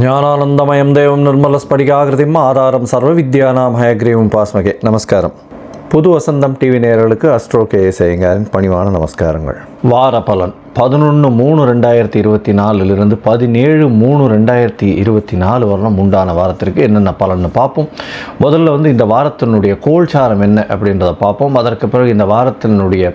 ஞானானந்தமயம் தேவம் நிர்மலஸ்படிகாகிருதிம் ஆதாரம் சர்வ வித்யானாம் ஹயக்ரீவம் பாஸ்மகே. நமஸ்காரம். புது வசந்தம் டிவி நேரலுக்கு அஸ்ட்ரோ கே சேயங்காரின் பணிவான நமஸ்காரங்கள். வார பலன் பதினொன்று மூணு ரெண்டாயிரத்தி இருபத்தி நாலுலேருந்து பதினேழு மூணு ரெண்டாயிரத்தி இருபத்தி நாலு வரலாம் உண்டான வாரத்திற்கு என்னென்ன பலன்னு பார்ப்போம். முதல்ல வந்து இந்த வாரத்தினுடைய கோல்சாரம் என்ன அப்படின்றத பார்ப்போம். அதற்கு பிறகு இந்த வாரத்தினுடைய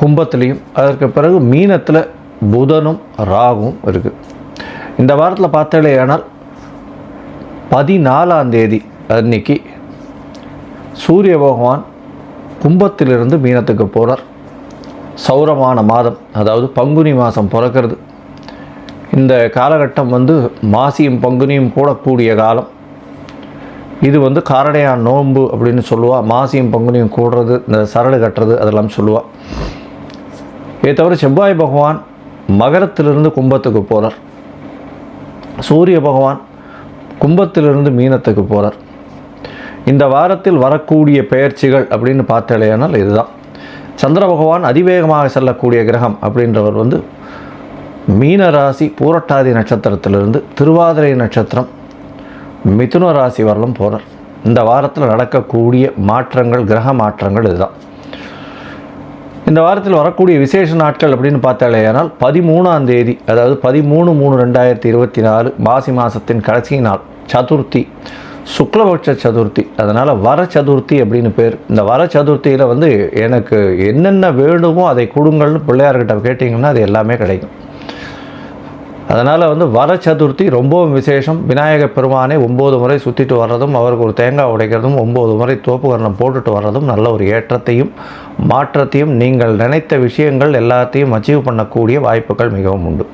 கும்பத்துலேயும் அதற்கு பிறகு மீனத்தில் புதனும் ராகும் இருக்குது இந்த வாரத்தில் பார்த்தாலேயானால் பதினாலாம் தேதி அன்னைக்கு சூரிய பகவான் கும்பத்திலிருந்து மீனத்துக்கு போகிறார் சௌரமான மாதம் அதாவது பங்குனி மாதம் பிறக்கிறது. இந்த காலகட்டம் வந்து மாசியும் பங்குனியும் கூடக்கூடிய காலம். இது வந்து காரடையான் நோன்பு அப்படின்னு சொல்லுவாள் மாசியும் பங்குனியும் கூடுறது இந்த சரடு கட்டுறது அதெல்லாம் சொல்லுவாள் இதை தவிர செவ்வாய் பகவான் மகரத்திலிருந்து கும்பத்துக்கு போகிறார் சூரிய பகவான் கும்பத்திலிருந்து மீனத்துக்கு போகிறார் இந்த வாரத்தில் வரக்கூடிய பெயர்ச்சிகள் அப்படின்னு பார்த்தாலேயானால் இதுதான். சந்திர பகவான் அதிவேகமாக செல்லக்கூடிய கிரகம் அப்படின்றவர் வந்து மீன ராசி பூரட்டாதி நட்சத்திரத்திலிருந்து திருவாதிரை நட்சத்திரம் மிதுன ராசி வரலும் போகிறார் இந்த வாரத்தில் நடக்கக்கூடிய மாற்றங்கள் கிரக மாற்றங்கள் இதுதான். இந்த வாரத்தில் வரக்கூடிய விசேஷ நாட்கள் அப்படின்னு பார்த்தாலேயானால் பதிமூணாம் தேதி அதாவது பதிமூணு மூணு ரெண்டாயிரத்தி இருபத்தி நாலு மாசி மாதத்தின் கடைசி நாள் சதுர்த்தி. சுக்லபட்ச சதுர்த்தி. அதனால் வர சதுர்த்தி அப்படின்னு பேர். இந்த வர சதுர்த்தியில் வந்து எனக்கு என்னென்ன வேணுமோ அதை கொடுங்கள்னு பிள்ளையார்கிட்ட கேட்டிங்கன்னா அது எல்லாமே கிடைக்கும். அதனால் வந்து வர சதுர்த்தி ரொம்பவும் விசேஷம். விநாயக பெருமானை ஒம்பது முறை சுற்றிட்டு வர்றதும் அவருக்கு ஒரு தேங்காய் உடைக்கிறதும் ஒம்பது முறை தோப்புகரணம் போட்டுட்டு வர்றதும் நல்ல ஒரு ஏற்றத்தையும் மாற்றத்தையும் நீங்கள் நினைத்த விஷயங்கள் எல்லாத்தையும் அச்சீவ் பண்ணக்கூடிய வாய்ப்புகள் மிகவும் உண்டு.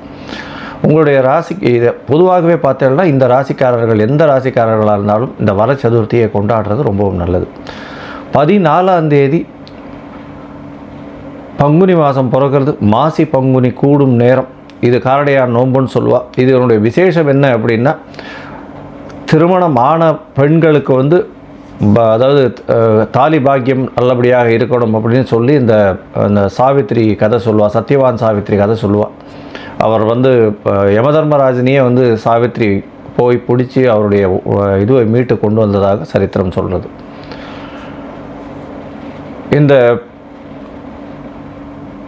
உங்களுடைய ராசிக்கு இதை பொதுவாகவே பார்த்தீங்கன்னா இந்த ராசிக்காரர்கள் எந்த ராசிக்காரர்களாக இருந்தாலும் இந்த வர சதுர்த்தியை கொண்டாடுறது ரொம்பவும் நல்லது. பதினாலாம் தேதி பங்குனி மாதம் பிறக்கிறது. மாசி பங்குனி கூடும் நேரம். இது காரடையார் நோன்புன்னு இது இதனுடைய விசேஷம் என்ன அப்படின்னா திருமணம் ஆன பெண்களுக்கு வந்து அதாவது தாலி பாக்கியம் நல்லபடியாக இருக்கணும் அப்படின்னு சொல்லி இந்த அந்த சாவித்திரி கதை சொல்லுவாள் சத்யவான் சாவித்திரி கதை சொல்லுவாள் அவர் வந்து யமதர்மராஜினியே யமதர்மராஜனையே வந்து சாவித்திரி போய் பிடிச்சி அவருடைய இதுவை மீட்டு கொண்டு வந்ததாக சரித்திரம் சொல்கிறது இந்த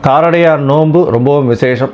காரடையார் நோன்பு ரொம்பவும் விசேஷம்.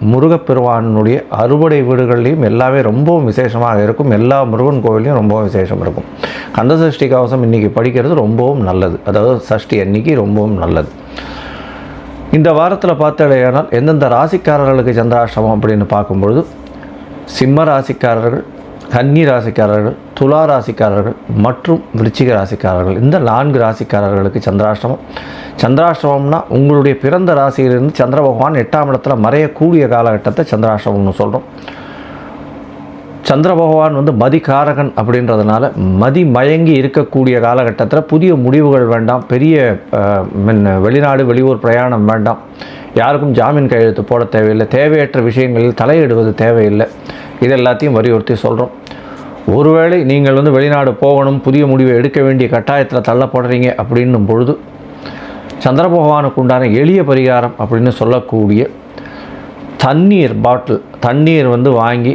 முருகப்பெருமானுடைய அறுபடை வீடுகள்லையும் எல்லாமே ரொம்பவும் விசேஷமாக இருக்கும். எல்லா முருகன் கோவிலையும் ரொம்பவும் விசேஷம் இருக்கும். கந்த சஷ்டி கவசம் இன்றைக்கி படிக்கிறது ரொம்பவும் நல்லது. அதாவது சஷ்டி அன்னைக்கு ரொம்பவும் நல்லது. இந்த வாரத்தில் பார்த்தடையானால் எந்தெந்த ராசிக்காரர்களுக்கு சந்திராஷ்டமம் அப்படின்னு பார்க்கும்பொழுது சிம்ம ராசிக்காரர்கள் கன்னி ராசிக்காரர்கள் துலா ராசிக்காரர்கள் மற்றும் விருச்சிக ராசிக்காரர்கள். இந்த நான்கு ராசிக்காரர்களுக்கு சந்திராஷ்டமம். சந்திராஷ்டமம்னா உங்களுடைய பிறந்த ராசியிலிருந்து சந்திர பகவான் எட்டாம் இடத்துல மறையக்கூடிய காலகட்டத்தை சந்திராஷ்டமம்னு சொல்கிறோம் சந்திர பகவான் வந்து மதிகாரகன் அப்படின்றதுனால மதி மயங்கி இருக்கக்கூடிய காலகட்டத்தில் புதிய முடிவுகள் வேண்டாம். பெரிய வெளிநாடு வெளியூர் பிரயாணம் வேண்டாம். யாருக்கும் ஜாமீன் கையெழுத்து போட தேவையில்லை. தேவையற்ற விஷயங்களில் தலையிடுவது தேவையில்லை. இது எல்லாத்தையும் வலியுறுத்தி சொல்கிறோம் ஒருவேளை நீங்கள் வந்து வெளிநாடு போகணும் புதிய முடிவை எடுக்க வேண்டிய கட்டாயத்தில் தள்ளப்படுறீங்க அப்படின்னும் பொழுது சந்திர பகவானுக்கு உண்டான எளிய பரிகாரம் அப்படின்னு சொல்லக்கூடிய தண்ணீர் பாட்டில் தண்ணீர் வந்து வாங்கி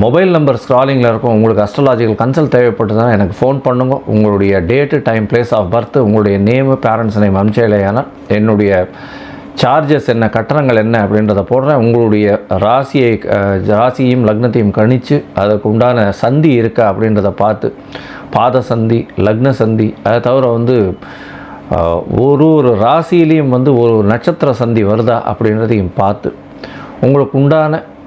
மொபைல் நம்பர் ஸ்க்ராலிங்கில் இருக்கும். உங்களுக்கு அஸ்ட்ராலாஜிக்கல் கன்சல்ட் தேவைப்பட்டதுன்னா எனக்கு ஃபோன் பண்ணுங்க. உங்களுடைய date time place of birth உங்களுடைய நேமு பேரண்ட்ஸ் நேம் அனுப்பிச்சேலையானால் என்னுடைய சார்ஜஸ் என்ன கட்டணங்கள் என்ன அப்படின்றத போடுறேன். உங்களுடைய ராசியை ராசியையும் லக்னத்தையும் கணித்து அதற்கு உண்டான சந்தி இருக்கா அப்படின்றத பார்த்து பாத சந்தி லக்ன சந்தி அதை தவிர வந்து ஒரு ஒரு ராசியிலையும் வந்து ஒரு ஒரு நட்சத்திர சந்தி வருதா அப்படின்றதையும் பார்த்து உங்களுக்கு உண்டான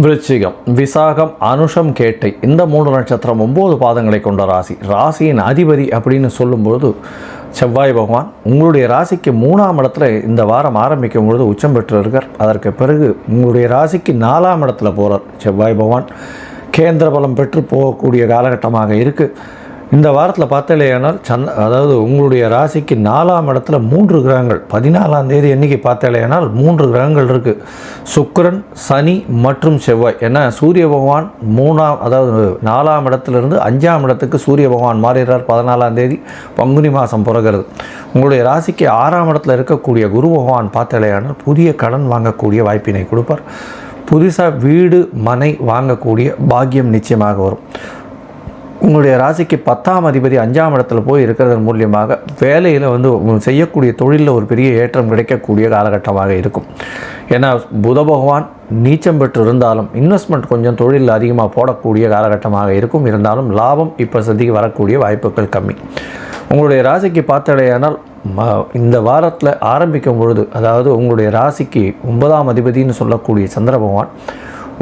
விருச்சிகம் விசாகம் அனுஷம் கேட்டை இந்த மூன்று நட்சத்திரம் ஒம்பது பாதங்களை கொண்ட ராசி. ராசியின் அதிபதி அப்படின்னு சொல்லும்பொழுது செவ்வாய் பகவான் உங்களுடைய ராசிக்கு மூணாம் இடத்துல இந்த வாரம் ஆரம்பிக்கும் பொழுது உச்சம் பெற்றிருக்கார் அதற்கு பிறகு உங்களுடைய ராசிக்கு நாலாம் இடத்துல போகிறார் செவ்வாய் பகவான். கேந்திர பலம் பெற்று போகக்கூடிய காலகட்டமாக இருக்குது இந்த வாரத்தில் பார்த்தாலேயானால் சந்த அதாவது உங்களுடைய ராசிக்கு நாலாம் இடத்துல மூன்று கிரகங்கள் பதினாலாம் தேதி என்னைக்கு பார்த்தாலேயானால் மூன்று கிரகங்கள் இருக்குது சுக்கரன் சனி மற்றும் செவ்வாய். ஏன்னா சூரிய பகவான் மூணாம் அதாவது நாலாம் இடத்துலேருந்து அஞ்சாம் இடத்துக்கு சூரிய பகவான் மாறுகிறார் பதினாலாம் தேதி பங்குனி மாதம் பிறகுறது. உங்களுடைய ராசிக்கு ஆறாம் இடத்துல இருக்கக்கூடிய குரு பகவான் பார்த்தாலேயானால் புதிய கடன் வாங்கக்கூடிய வாய்ப்பினை கொடுப்பார். புதுசாக வீடு மனை வாங்கக்கூடிய பாக்கியம் நிச்சயமாக வரும். உங்களுடைய ராசிக்கு பத்தாம் அதிபதி அஞ்சாம் இடத்துல போய் இருக்கிறதன் மூலியமாக வேலையில் வந்து செய்யக்கூடிய தொழிலில் ஒரு பெரிய ஏற்றம் கிடைக்கக்கூடிய காலகட்டமாக இருக்கும். ஏன்னா புத பகவான் நீச்சம் பெற்று இருந்தாலும் இன்வெஸ்ட்மெண்ட் கொஞ்சம் தொழிலில் அதிகமாக போடக்கூடிய காலகட்டமாக இருக்கும். இருந்தாலும் லாபம் இப்போ சதிக்கு வரக்கூடிய வாய்ப்புகள் கம்மி. உங்களுடைய ராசிக்கு பார்த்தடையானால் ம இந்த வாரத்தில் ஆரம்பிக்கும் பொழுது அதாவது உங்களுடைய ராசிக்கு ஒன்பதாம் அதிபதின்னு சொல்லக்கூடிய சந்திர பகவான்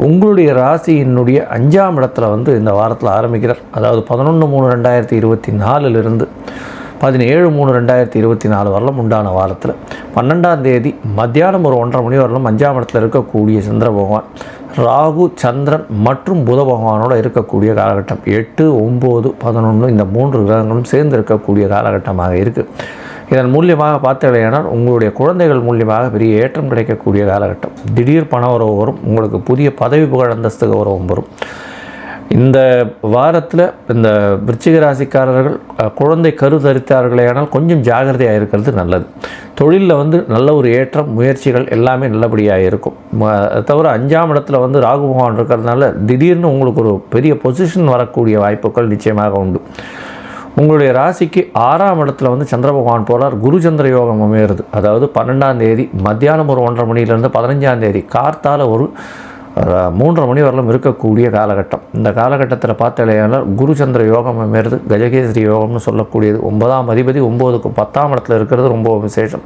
உங்களுடைய ராசியினுடைய அஞ்சாம் இடத்துல வந்து இந்த வாரத்தில் ஆரம்பிக்கிறார். அதாவது பதினொன்று மூணு ரெண்டாயிரத்தி இருபத்தி நாலுலேருந்து பதினேழு மூணு ரெண்டாயிரத்தி இருபத்தி நாலு வரலும் உண்டான வாரத்தில். பன்னெண்டாம் தேதி மத்தியானம் ஒரு ஒன்றரை மணி வரலும் அஞ்சாம் இடத்துல இருக்கக்கூடிய சந்திர பகவான் ராகு சந்திரன் மற்றும் புத பகவானோட இருக்கக்கூடிய காலகட்டம். எட்டு ஒம்பது பதினொன்று இந்த மூன்று கிரகங்களும் சேர்ந்து இருக்கக்கூடிய காலகட்டமாக இருக்குது இதன் மூலியமாக பார்த்தீங்கன்னா உங்களுடைய குழந்தைகள் மூலியமாக பெரிய ஏற்றம் கிடைக்கக்கூடிய காலகட்டம். திடீர் பண உறவு வரும் உங்களுக்கு புதிய பதவி புகழ் அந்தஸ்து உறவும் வரும். இந்த வாரத்தில் இந்த விருச்சிக ராசிக்காரர்கள் குழந்தை கரு தரித்தார்களேயானால் கொஞ்சம் ஜாகிரதையாக இருக்கிறது நல்லது. தொழிலில் வந்து நல்ல ஒரு ஏற்றம் முயற்சிகள் எல்லாமே நல்லபடியாக இருக்கும். தவிர அஞ்சாம் இடத்துல வந்து ராகு பகவான் இருக்கிறதுனால திடீர்னு உங்களுக்கு ஒரு பெரிய பொசிஷன் வரக்கூடிய வாய்ப்புகள் நிச்சயமாக உண்டு. உங்களுடைய ராசிக்கு ஆறாம் இடத்துல வந்து சந்திர பகவான் போகிறார் குரு சந்திர யோகம் அமையிறது. அதாவது பன்னெண்டாம் தேதி மத்தியானம் ஒரு ஒன்றரை மணிலேருந்து பதினஞ்சாம் தேதி கார்த்தால் ஒரு மூன்றரை மணி வரலும் இருக்கக்கூடிய காலகட்டம். இந்த காலகட்டத்தில் பார்த்தாலேயானால் குரு சந்திர யோகம் அமையிறது கஜகேசரி யோகம்னு சொல்லக்கூடியது. ஒன்பதாம் அதிபதி ஒம்போதுக்கு பத்தாம் இடத்துல இருக்கிறது ரொம்ப விசேஷம்.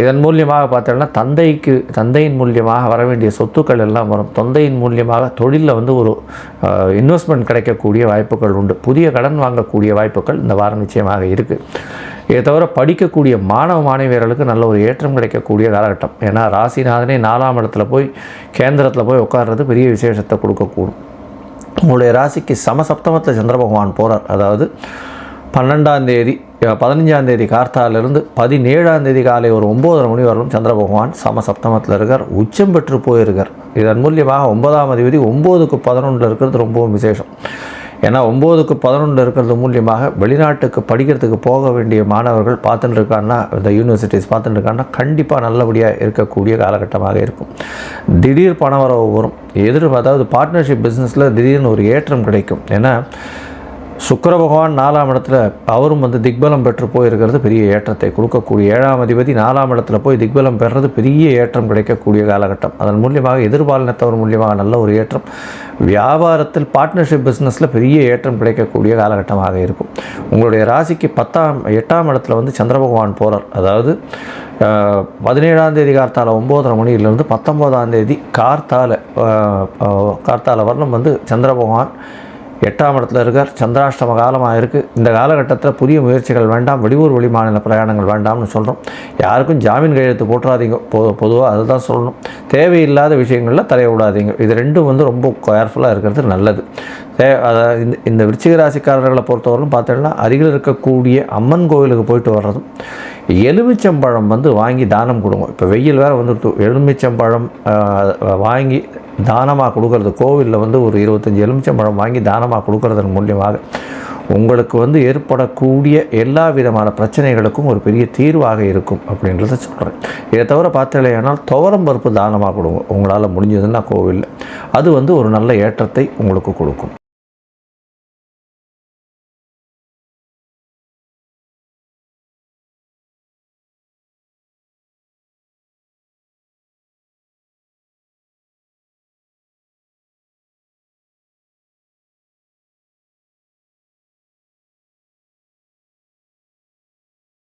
இதன் மூலியமாக பார்த்தோம்னா தந்தைக்கு தந்தையின் மூலியமாக வர வேண்டிய சொத்துக்கள் எல்லாம் வரும். தந்தையின் மூலியமாக தொழிலில் வந்து ஒரு இன்வெஸ்ட்மெண்ட் கிடைக்கக்கூடிய வாய்ப்புகள் உண்டு. புதிய கடன் வாங்கக்கூடிய வாய்ப்புகள் இந்த வாரம் நிச்சயமாக இருக்குது இதை தவிர படிக்கக்கூடிய மாணவ மாணவியர்களுக்கு நல்ல ஒரு ஏற்றம் கிடைக்கக்கூடிய காலகட்டம். ஏன்னா ராசிநாதனே நாலாம் இடத்துல போய் கேந்திரத்தில் போய் உட்கார்றது பெரிய விசேஷத்தை கொடுக்கக்கூடும். உங்களுடைய ராசிக்கு சமசப்தமத்தில் சந்திர பகவான் போகிறார் அதாவது பன்னெண்டாம் தேதி பதினஞ்சாம் தேதி கார்த்தாலிருந்து பதினேழாம் தேதி காலை ஒரு ஒம்போதரை மணி வரலும் சந்திர பகவான் சமசப்தமத்தில் இருக்கார் உச்சம் பெற்று போயிருக்கார். இதன் மூலியமாக ஒன்பதாம் அதிபதி ஒம்போதுக்கு பதினொன்றில் இருக்கிறது ரொம்பவும் விசேஷம். ஏன்னா ஒம்போதுக்கு பதினொன்றில் இருக்கிறது மூலியமாக வெளிநாட்டுக்கு படிக்கிறதுக்கு போக வேண்டிய மாணவர்கள் பார்த்துட்டு இருக்காங்கன்னா இந்த யூனிவர்சிட்டிஸ் பார்த்துட்டு இருக்காங்கன்னா கண்டிப்பாக நல்லபடியாக இருக்கக்கூடிய காலகட்டமாக இருக்கும். திடீர் பணவரவு வரும். எதிர் அதாவது பார்ட்னர்ஷிப் பிஸ்னஸில் திடீர்னு ஒரு ஏற்றம் கிடைக்கும். ஏன்னா சுக்கர பகவான் நாலாம் இடத்துல அவரும் வந்து திக்பலம் பெற்று போயிருக்கிறது பெரிய ஏற்றத்தை கொடுக்கக்கூடிய ஏழாம் அதிபதி நாலாம் இடத்துல போய் திக்பலம் பெறுறது பெரிய ஏற்றம் கிடைக்கக்கூடிய காலகட்டம். அதன் மூலியமாக எதிர்பாலினத்தவர் மூலியமாக நல்ல ஒரு ஏற்றம் வியாபாரத்தில் பார்ட்னர்ஷிப் பிஸ்னஸில் பெரிய ஏற்றம் கிடைக்கக்கூடிய காலகட்டமாக இருக்கும். உங்களுடைய ராசிக்கு பத்தாம் எட்டாம் இடத்துல வந்து சந்திர பகவான் போகிறார் அதாவது பதினேழாம் தேதி கார்த்தால ஒம்போதரை மணியிலிருந்து பத்தொம்போதாம் தேதி கார்த்தால கார்த்தால வர்ணம் வந்து சந்திர பகவான் எட்டாம் இடத்துல இருக்கார். சந்திராஷ்டம காலமாக இருக்குது இந்த காலகட்டத்தில் புதிய முயற்சிகள் வேண்டாம். வெளியூர் வெளிமாநில பிரயாணங்கள் வேண்டாம்னு சொல்கிறோம் யாருக்கும் ஜாமீன் கையெழுத்து போட்டுறாதீங்க. பொ பொதுவாக அதுதான் சொல்லணும். தேவையில்லாத விஷயங்களில் தலைய விடாதீங்க இது ரெண்டும் வந்து ரொம்ப கேர்ஃபுல்லாக இருக்கிறது நல்லது. இந்த இந்த விருச்சிக ராசிக்காரர்களை பொறுத்தவரைக்கும் பார்த்தீங்கன்னா அருகில் இருக்கக்கூடிய அம்மன் கோவிலுக்கு போயிட்டு வர்றதும் எலுமிச்சம்பழம் வந்து வாங்கி தானம் கொடுங்க. இப்போ வெயில் வேறு வந்துட்டு எலுமிச்சம்பழம் வாங்கி தானமாக கொடுக்கறது கோவிலில் வந்து ஒரு இருபத்தஞ்சி எலுமிச்சம்பழம் வாங்கி தானமாக கொடுக்கறதன் மூலியமாக உங்களுக்கு வந்து ஏற்படக்கூடிய எல்லா விதமான பிரச்சனைகளுக்கும் ஒரு பெரிய தீர்வாக இருக்கும் அப்படின்றத சொல்கிறேன் இதை தவிர பார்த்தீங்களேனால் துவரம் பருப்பு தானமாக கொடுங்க. உங்களால் முடிஞ்சதுன்னா கோவிலில். அது வந்து ஒரு நல்ல ஏற்றத்தை உங்களுக்கு கொடுக்கும்.